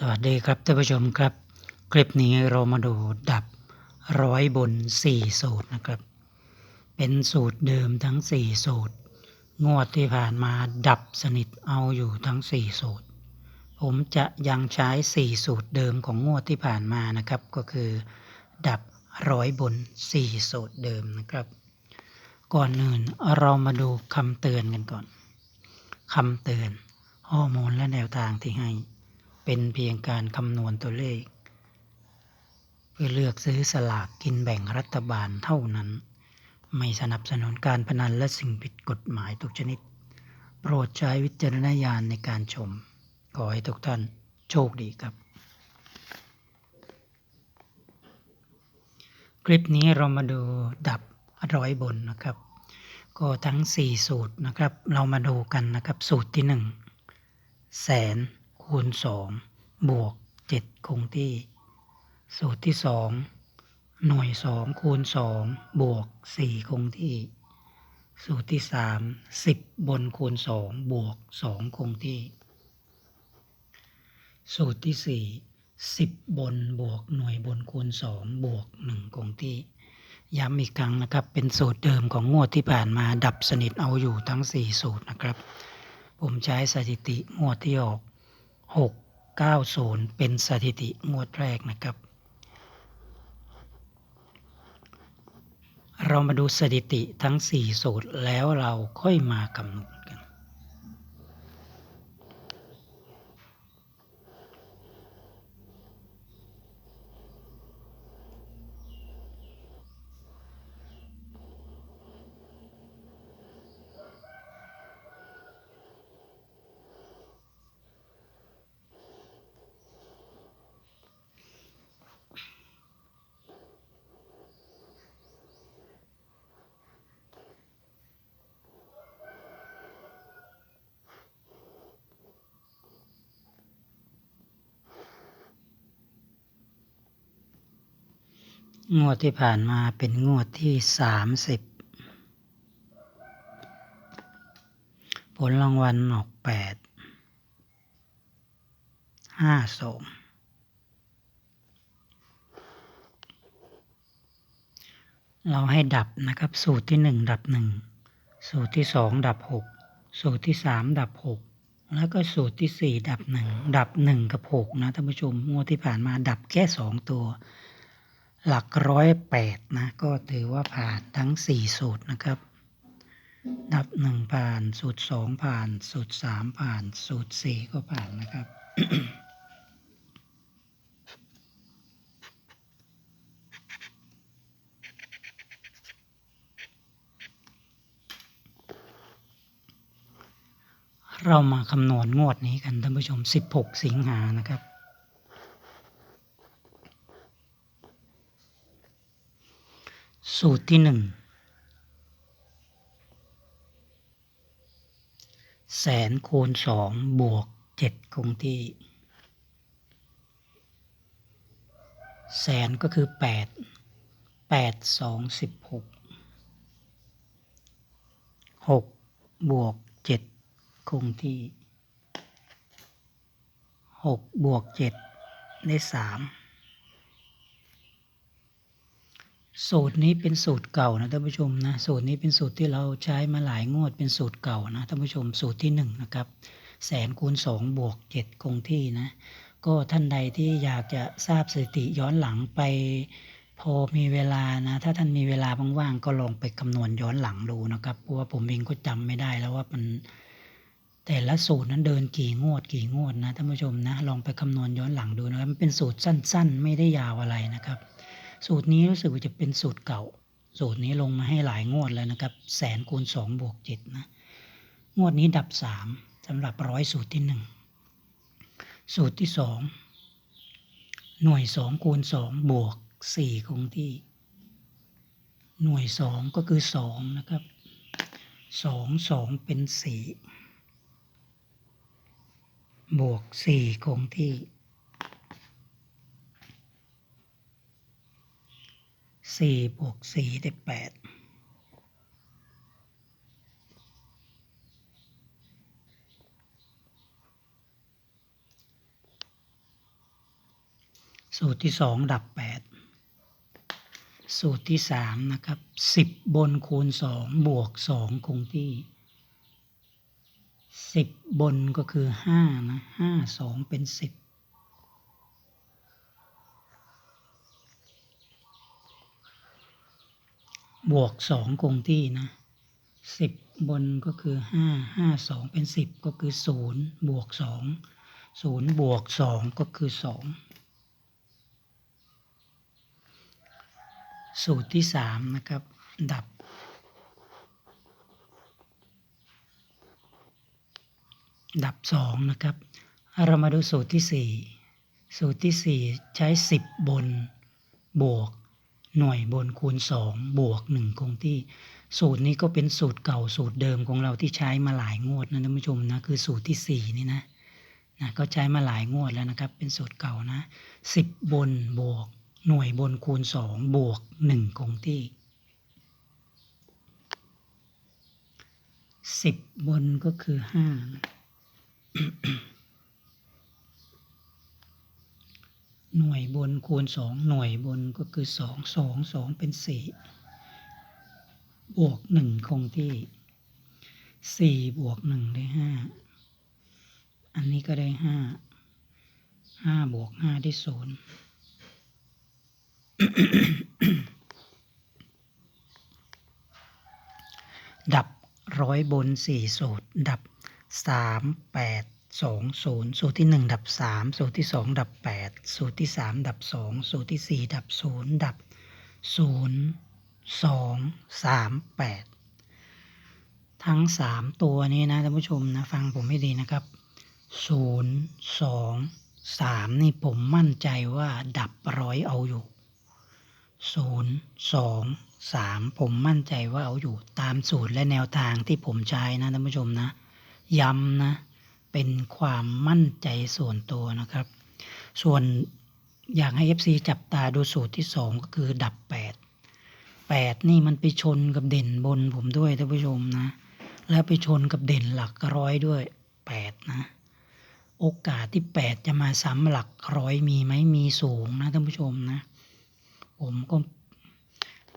สวัสดีครับท่านผู้ชมครับ คลิปนี้เรามาดูดับร้อยบน 4 สูตรนะครับ เป็นสูตรเดิมทั้ง 4 สูตร งวดที่ผ่านมาดับสนิทเอาอยู่ทั้ง 4 สูตร ผมจะยังใช้ 4 สูตรเดิมของงวดที่ผ่านมานะครับ ก็คือ ดับร้อยบน 4 สูตรเดิมนะครับ ก่อนอื่นเรามาดูคำเตือนกันก่อนคำเตือนข้อมูลและแนวทางที่ให้ เป็นเพียงการคำนวณตัวเลข เพื่อเลือกซื้อสลากกินแบ่งรัฐบาลเท่านั้น ไม่สนับสนุนการพนันและสิ่งผิดกฎหมายทุกชนิด โปรดใช้วิจารณญาณในการชม ขอให้ทุกท่านโชคดีครับ คลิปนี้เรามาดูดับร้อยบนนะครับ ก็ทั้ง 4 สูตรนะครับ เรามาดูกันนะครับ สูตรที่ 1 แสน คูณ2บวก7คงที่ สูตรที่2หน่วย2คูณ2บวก4คงที่ สูตรที่3 10บนคูณ2บวก2คงที่ สูตรที่4 10บนบวกหน่วยบนคูณ2บวก1คงที่ย้ำอีกครั้งนะครับ เป็นสูตรเดิมของงวดที่ผ่านมาดับสนิทเอาอยู่ทั้ง 4 สูตรนะครับ ผมใช้สถิติงวดที่ออก 690 เป็นสถิติงวดแรกนะครับ เรามาดูสถิติทั้ง 4 สูตรแล้วเราค่อยมากำหนด งวดที่ผ่านมาเป็นงวดที่30ผลรางวัลออก8 5 2เราให้ดับนะครับ สูตรที่1ดับ1สูตรที่2ดับ6สูตรที่3ดับ6แล้วก็สูตรที่4ดับ1ดับ1กับ6นะท่านผู้ชมงวดที่ผ่านมาดับแค่2ตัว หลักร้อยแปดนะ ก็ถือว่าผ่านทั้ง4สูตรนะครับดับ1ผ่าน สูตร2ผ่าน สูตร3ผ่าน สูตร4ก็ผ่านนะครับเรามาคำนวณงวดนี้กันท่านผู้ชม 16 สิงหานะครับ สูตรที่หนึ่งแสนคูณสองบวกเจ็ดคงที่ แสนก็คือแปดแปดสองสิบหกหกบวกเจ็ดคงที่หกบวกเจ็ดได้สาม สูตรนี้เป็นสูตรเก่านะท่านผู้ชมนะสูตรนี้เป็นสูตรที่เราใช้มาหลายงวดเป็นสูตรเก่านะท่านผู้ชมสูตรที่หนึ่งนะครับแสนคูณสองบวกเจ็ดคงที่นะก็ท่านใดที่อยากจะทราบสถิติย้อนหลังไป พอมีเวลานะ ถ้าท่านมีเวลาว่างๆก็ลองไปคำนวณย้อนหลังดูนะครับเพราะว่าผมเองก็จำไม่ได้แล้วว่ามันแต่ละสูตรนั้นเดินกี่งวดกี่งวดนะท่านผู้ชมนะลองไปคำนวณย้อนหลังดูนะครับมันเป็นสูตรสั้น ๆ ไม่ได้ยาวอะไรนะครับ สูตรนี้รู้สึกว่าจะเป็นสูตรเก่า สูตรนี้ลงมาให้หลายงวดแล้วนะครับ แสนคูณสองบวกเจ็ดนะ งวดนี้ดับสามสำหรับร้อยสูตรที่หนึ่ง สูตรที่สอง หน่วยสองคูณสองบวกสี่คงที่ หน่วยสองก็คือสองนะครับ สองสองเป็นสี่ บวกสี่คงที่ สี่บวกสี่ได้แปดสูตรที่สองดับแปดสูตรที่สามนะครับสิบบนคูณสองบวกสองคงที่สิบบนก็คือห้านะห้าสองเป็นสิบ บวกสองคงที่นะสิบบนก็คือห้าห้าสองเป็นสิบก็คือศูนย์บวกสองศูนย์บวกสองก็คือสองสูตรที่สามนะครับ ดับ ดับสองนะครับ เรามาดูสูตรที่สี่สูตรที่สี่ใช้สิบบนบวก หน่วยบนคูณสองบวกหนึ่งคงที่ สูตรนี้ก็เป็นสูตรเก่าสูตรเดิมของเราที่ใช้มาหลายงวดนะท่านผู้ชมนะคือสูตรที่สี่นี่นะนะก็ใช้มาหลายงวดแล้วนะครับ เป็นสูตรเก่านะสิบบนบวก หน่วยบนคูณสองบวกหนึ่งคงที่สิบบนก็คือห้า หน่วยบนคูณสองหน่วยบนก็คือสองสองสองเป็นสี่บวกหนึ่งคงที่สี่บวกหนึ่งได้ห้าอันนี้ก็ได้ห้าห้าบวกห้าได้ศูนย์ดับร้อยบนสี่สูตร ดับสามแปด สองศูนย์สูตรที่หนึ่งดับสามสูตรที่สองดับแปดสูตรที่สามดับสองสูตรที่สี่ดับศูนย์ดับศูนย์สองสามแปดทั้งสามตัวนี้นะท่านผู้ชมนะฟังผมให้ดีนะครับศูนย์สองสามนี่ผมมั่นใจว่าดับร้อยเอาอยู่ศูนย์สองสามผมมั่นใจว่าเอาอยู่ตามสูตรและแนวทางที่ผมใช้นะท่านผู้ชมนะย้ำนะ เป็นความมั่นใจส่วนตัวนะครับ ส่วนอยากให้ FC จับตาดูสูตรที่สองก็คือดับแปดแปดนี่มันไปชนกับเด่นบนผมด้วยท่านผู้ชมนะ แล้วไปชนกับเด่นหลักร้อยด้วยแปดนะ โอกาสที่แปดจะมาซ้ำหลักร้อยมีไหมมีสูงนะท่านผู้ชมนะ ผมก็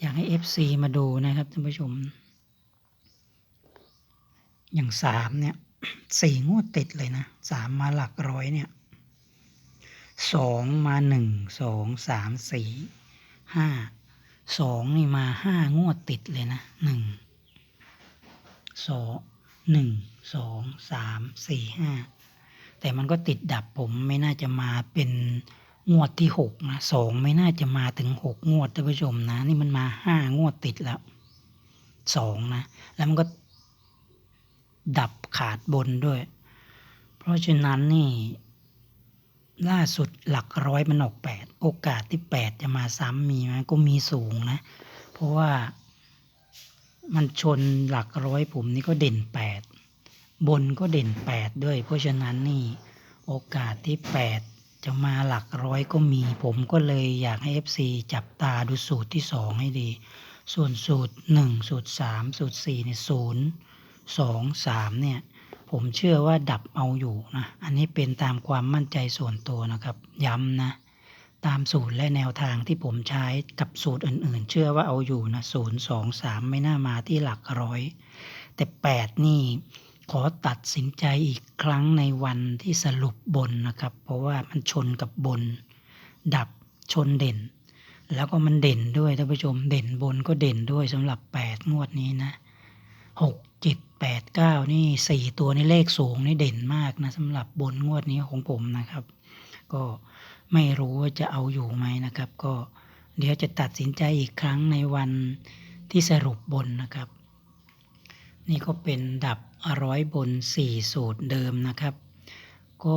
อยากให้ FC มาดูนะครับท่านผู้ชม อย่างสามเนี่ย สี่งวดติดเลยนะสามมาหลักร้อยเนี่ยสองมาหนึ่งสองสามสี่ห้าสองนี่มาห้างวดติดเลยนะหนึ่งสองหนึ่งสองสามสี่ห้าแต่มันก็ติดดับผมไม่น่าจะมาเป็นงวดที่หกนะสองไม่น่าจะมาถึงหกงวดท่านผู้ชมนะ นี่มันมาห้างวดติดแล้วสองนะ แล้วมันก็ ดับขาดบนด้วย เพราะฉะนั้นนี่ล่าสุดหลักร้อยมันออกแปดโอกาสที่แปดจะมาซ้ำมีไหมก็มีสูงนะ เพราะว่ามันชนหลักร้อยผมนี่ก็เด่นแปดบนก็เด่นแปดด้วย เพราะฉะนั้นนี่โอกาสที่แปดจะมาหลักร้อยก็มี ผมก็เลยอยากให้ FC จับตาดูสูตรที่สองให้ดี ส่วนสูตรหนึ่งสูตรสามสูตรสี่เนี่ยศูนย์ สองสามเนี่ยผมเชื่อว่าดับเอาอยู่นะ อันนี้เป็นตามความมั่นใจส่วนตัวนะครับ ย้ำนะ ตามสูตรและแนวทางที่ผมใช้กับสูตรอื่นๆ เชื่อว่าเอาอยู่นะศูนย์สองสามไม่น่ามาที่หลักร้อย แต่แปดนี่ขอตัดสินใจอีกครั้งในวันที่สรุปบนนะครับ เพราะว่ามันชนกับบน ดับชนเด่น แล้วก็มันเด่นด้วยท่านผู้ชมเด่นบนก็เด่นด้วยสำหรับแปดงวดนี้นะหก เจ็ดแปดเก้านี่สี่ตัวนี่เลขสูงนี่เด่นมากนะสำหรับบนงวดนี้ของผมนะครับ ก็ไม่รู้ว่าจะเอาอยู่ไหมนะครับ ก็เดี๋ยวจะตัดสินใจอีกครั้งในวันที่สรุปบนนะครับ นี่ก็เป็นดับร้อยบนสี่สูตรเดิมนะครับ ก็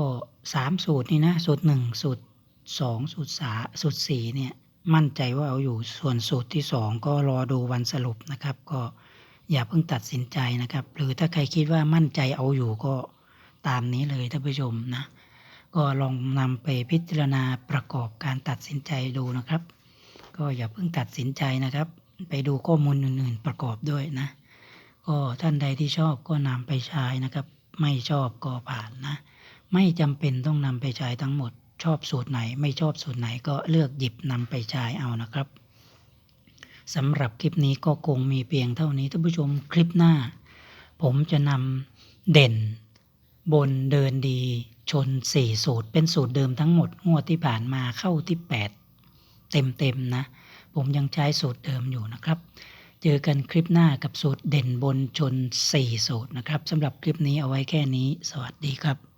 สามสูตรนี่นะสูตรหนึ่งสูตรสองสูตรสาสูตรสี่เนี่ยมั่นใจว่าเอาอยู่ส่วนสูตรที่สองก็รอดูวันสรุปนะครับก็ อย่าเพิ่งตัดสินใจนะครับ หรือถ้าใครคิดว่ามั่นใจเอาอยู่ก็ตามนี้เลยท่านผู้ชมนะ ก็ลองนำไปพิจารณาประกอบการตัดสินใจดูนะครับ ก็อย่าเพิ่งตัดสินใจนะครับ ไปดูข้อมูลอื่น ๆ ประกอบด้วยนะ ก็ท่านใดที่ชอบก็นำไปใช้นะครับ ไม่ชอบก็ผ่านนะ ไม่จำเป็นต้องนำไปใช้ทั้งหมด ชอบสูตรไหน ไม่ชอบสูตรไหนก็เลือกหยิบนำไปใช้เอานะครับ สำหรับคลิปนี้ก็คงมีเพียงเท่านี้ท่านผู้ชมคลิปหน้า ผมจะนำเด่น บนเดินดี ชน 4 สูตร เป็นสูตรเดิมทั้งหมดงวดที่ผ่านมาเข้าที่ 8 เต็มๆนะ ผมยังใช้สูตรเดิมอยู่นะครับ เจอกันคลิปหน้ากับสูตรเด่นบนชน 4 สูตรนะครับสำหรับคลิปนี้เอาไว้แค่นี้ สวัสดีครับ